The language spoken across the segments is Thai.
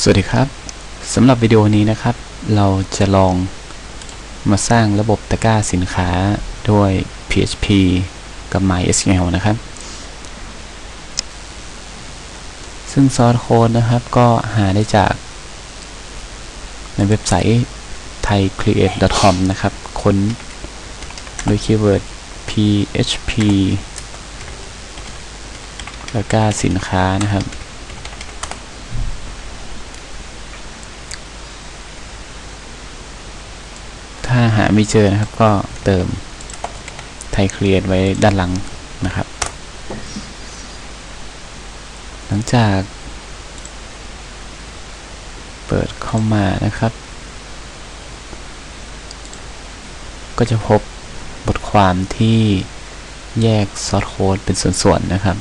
สวัสดีครับสำหรับวิดีโอนี้นะครับ เราจะลองมาสร้างระบบตะกร้าสินค้าด้วย PHP กับ MySQL นะครับ ซึ่งซอสโค้ดนะครับก็หาได้จาก ในเว็บไซต์ thaicreate.com นะครับ ค้นด้วยคีย์เวิร์ด PHP ตะกร้าสินค้านะครับ หาไม่เจอนะครับ ก็เติมไทยเคลียร์ไว้ด้านหลังนะครับ หลังจาก เปิดเข้ามานะครับ ก็จะพบบทความที่แยกซอสโค้ดเป็นส่วนๆนะครับ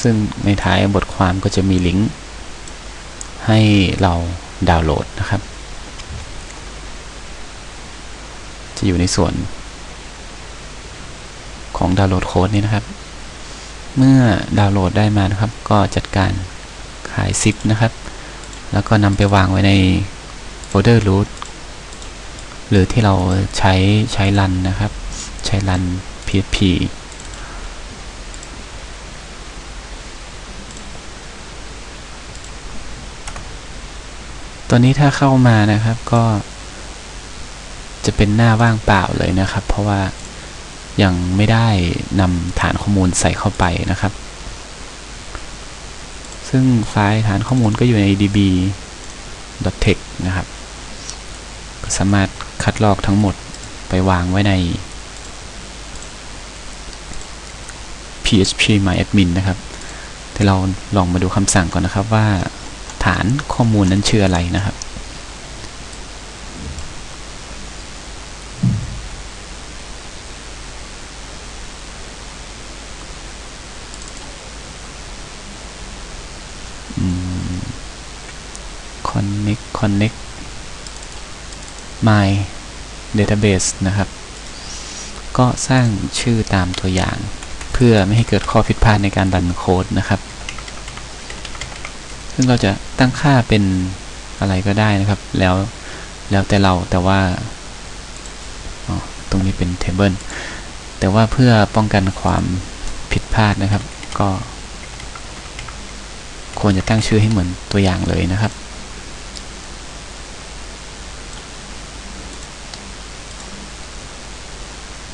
ซึ่งในท้ายบทความก็จะมีลิงก์ให้เราดาวน์โหลดนะครับะอยู่ในส่วนของดาวน์โหลดโค้ดนี้นะครับ เมื่อดาวน์โหลดได้มานะครับ ก็จัดการขายซิปนะครับ แล้วก็นำไปวางไว้ในโฟลเดอร์ root หรือที่เราใช้ใช้รันนะครับ ใช้รัน php ตัวนี้ถ้าเข้ามานะครับก็ จะเป็นหน้าว่างเปล่าเลยนะครับ เพราะว่ายังไม่ได้นำฐานข้อมูลใส่เข้าไปนะครับ ซึ่งไฟล์ฐานข้อมูลก็อยู่ใน db.tex นะครับ ก็สามารถคัดลอกทั้งหมดไปวางไว้ใน php myadmin นะครับ แต่เราลองมาดูคำสั่งก่อนนะครับว่าฐานข้อมูลนั้นชื่ออะไรนะครับ connect my database นะครับ ก็สร้างชื่อตามตัวอย่าง เพื่อไม่ให้เกิดข้อผิดพลาดในการรันโค้ดนะครับ ซึ่งเราจะตั้งค่าเป็นอะไรก็ได้นะครับ แล้วแล้วแต่เราแต่ว่าตรงนี้เป็น table แต่ว่าเพื่อป้องกันความผิดพลาดนะครับ ก็ควรจะตั้งชื่อให้เหมือนตัวอย่างเลยนะครับ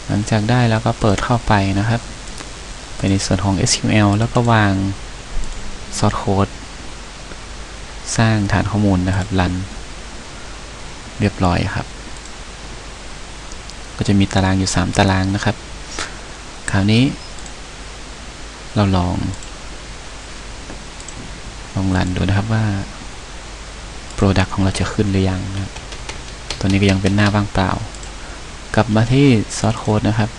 หลั งจากได้แล้วก็เปิดเข้าไปนะครับ ไปในส่วนของ SQL แล้วก็วาง source code สร้างฐานข้อมูลนะครับรันเรียบร้อยครับ ก็จะมีตารางอยู่ 3 ตารางนะครับ คราวนี้ เราลอง ลองรันดูนะครับว่า Product ของเราจะขึ้นหรือยังนะตัวนี้ก็ยังเป็นหน้าว่างเปล่า กลับมาที่ Source Code นะครับ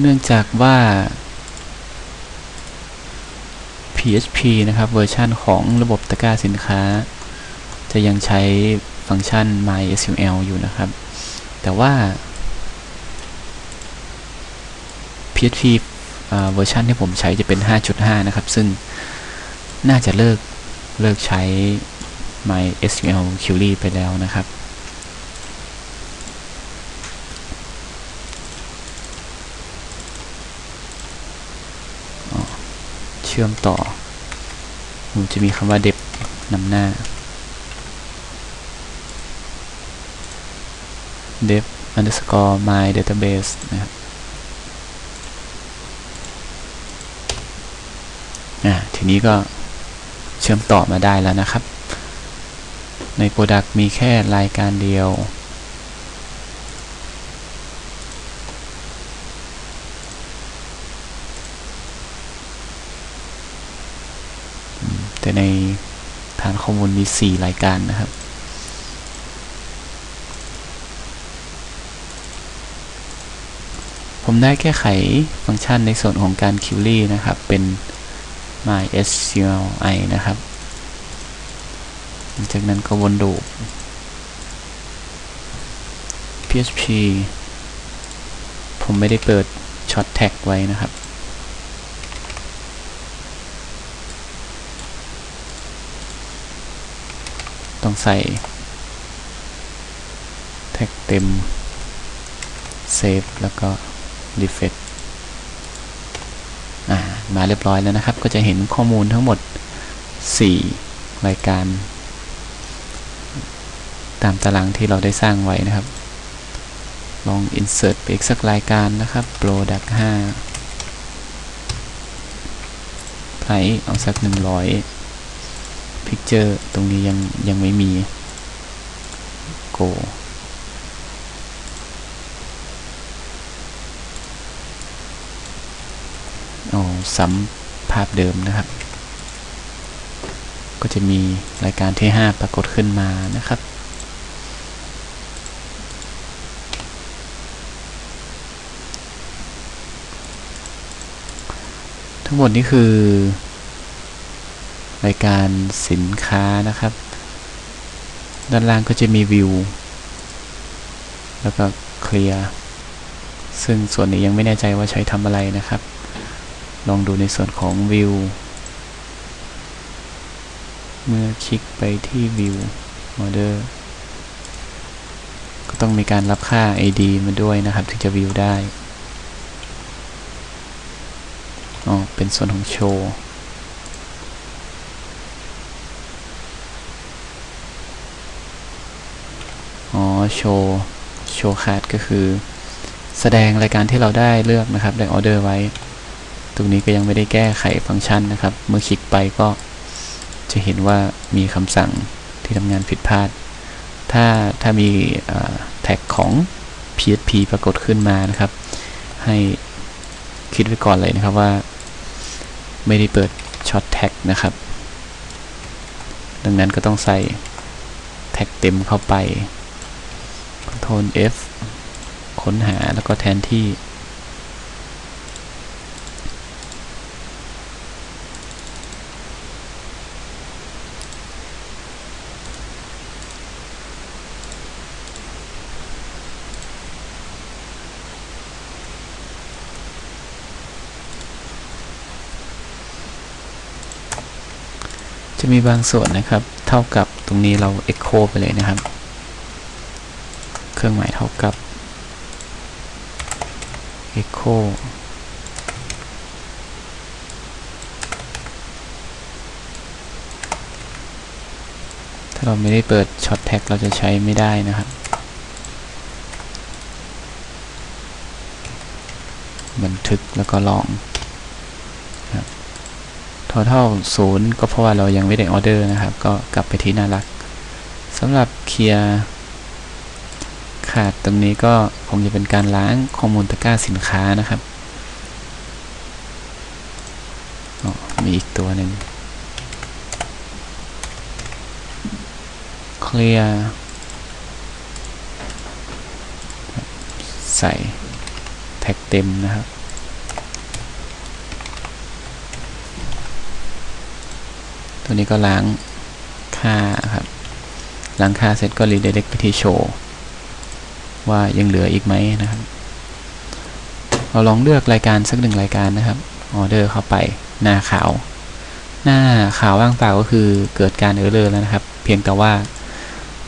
เนื่องจากว่า PHP นะครับเวอร์ชันของระบบตะกร้าสินค้า จะยังใช้ฟังก์ชัน MySQL อยู่นะครับ แต่ว่า PHP เวอร์ชันที่ผมใช้จะเป็น 5.5 นะครับ ซึ่งน่าจะเลิกเลิกใช้ MySQL Query ไปแล้วนะครับ ชื่อมต่อมันจะมีคำว่า dep นำหน้า dep underscore my database นะครับอ่าทีนี้ก็เชื่อมต่อมาได้แล้วนะครับ ใน Product มีแค่รายการเดียว ในฐานข้อมูลมี 4 รายการนะครับ ผมได้แก้ไขฟังก์ชันในส่วนของการ query นะครับ เป็น mysqli นะครับ หลังจากนั้นก็วนลู php ผมไม่ได้เปิดช็อตแท็กไว้นะครับ ต้องใส่ แท็กเต็ม เซฟ แล้วก็รีเฟซอ่ามาเรียบร้อยแล้วนะครับ ก็จะเห็นข้อมูลทั้งหมด 4 รายการ ตามตารางที่เราได้สร้างไว้นะครับ ลอง insert ไปอีกสักรายการนะครับ product 5 price เอาสัก 100 picture ตรงนี้ยังยังไม่มี go เอาซ้ำภาพเดิมนะครับ ก็จะมีรายการที่ 5 ปรากฏขึ้นมานะครับทั้งหมดนี้คือ รายการสินค้านะครับ ด้านล่างก็จะมีวิว แล้วก็เคลียร์ ซึ่งส่วนนี้ยังไม่แน่ใจว่าใช้ทำอะไรนะครับ ลองดูในส่วนของวิว เมื่อคลิกไปที่วิว order ก็ต้องมีการรับค่า id มาด้วยนะครับ ถึงจะวิวได้ อ๋อ เป็นส่วนของโชว์ อ๋อโชว์โชว์คาร์ดก็คือ แสดงรายการที่เราได้เลือกนะครับได้ออเดอร์ไว้ ตรงนี้ก็ยังไม่ได้แก้ไขฟังก์ชันนะครับ เมื่อคลิกไปก็จะเห็นว่ามีคำสั่งที่ทำงานผิดพลาด ถ้าถ้ามีแท็กของ PHP ปรากฏขึ้นมานะครับ ให้คิดไว้ก่อนเลยนะครับว่า ไม่ได้เปิดช็อตแท็กนะครับ ดังนั้นก็ต้องใส่แท็กเต็มเข้าไป Ctrl F ค้นหาแล้วก็แทนที่ จะมีบางส่วนนะครับ เท่ากับตรงนี้เรา Echo ไปเลยนะครับ เครื่องหมายเท่ากับ Echo ถ้าเราไม่ได้เปิดช็อตแท็กเราจะใช้ไม่ได้นะครับ บันทึกแล้วก็ลอง total ศูนย์ก็เพราะว่าเรายังไม่ได้ออเดอร์นะครับ ก็กลับไปที่น่ารักสำหรับเคลียร์ ตรงนี้ก็คงจะเป็นการล้างข้อมูลตะกร้าสินค้านะครับมีอีกตัวหนึ่งเคลียร์ใส่แท็กเต็มนะครับ ตัวนี้ก็ล้างค่าครับ ล้างค่าเสร็จก็รีเดเรกไปที่โชว์ ว่ายังเหลืออีกไหมนะครับ เราลองเลือกรายการสักหนึ่งรายการนะครับออเดอร์เข้าไปหน้าขาว หน้าขาวว่างเปล่าก็คือเกิดการเออร์เลอร์แล้วนะครับ เพียงแต่ว่า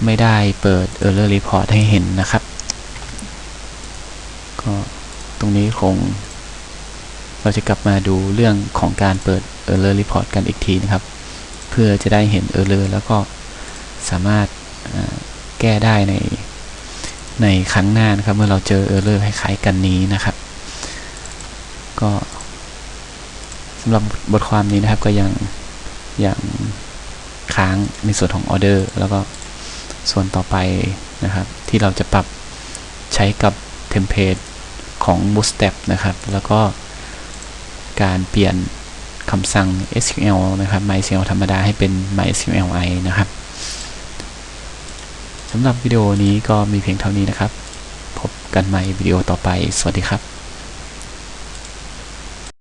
ไม่ได้เปิด Error Report ให้เห็นนะครับ ก็ตรงนี้คง เราจะกลับมาดูเรื่องของการเปิด Error Report กันอีกทีนะครับ เพื่อจะได้เห็น Error แล้วก็สามารถแก้ได้ใน ในครั้งหน้านะครับ เมื่อเราเจอ Error คล้ายๆกันนี้นะครับ ก็สำหรับบทความนี้นะครับก็ยังยังค้างในส่วนของออเดอร์แล้วก็ส่วนต่อไปนะครับ ที่เราจะปรับใช้กับเทมเพลตของ Bootstrap นะครับ แล้วก็การเปลี่ยนคำสั่ง SQL นะครับ MySQL ธรรมดาให้เป็น MySQLi นะครับ สำหรับวิดีโอนี้ก็มีเพียงเท่านี้นะครับ พบกันใหม่วิดีโอต่อไป สวัสดีครับ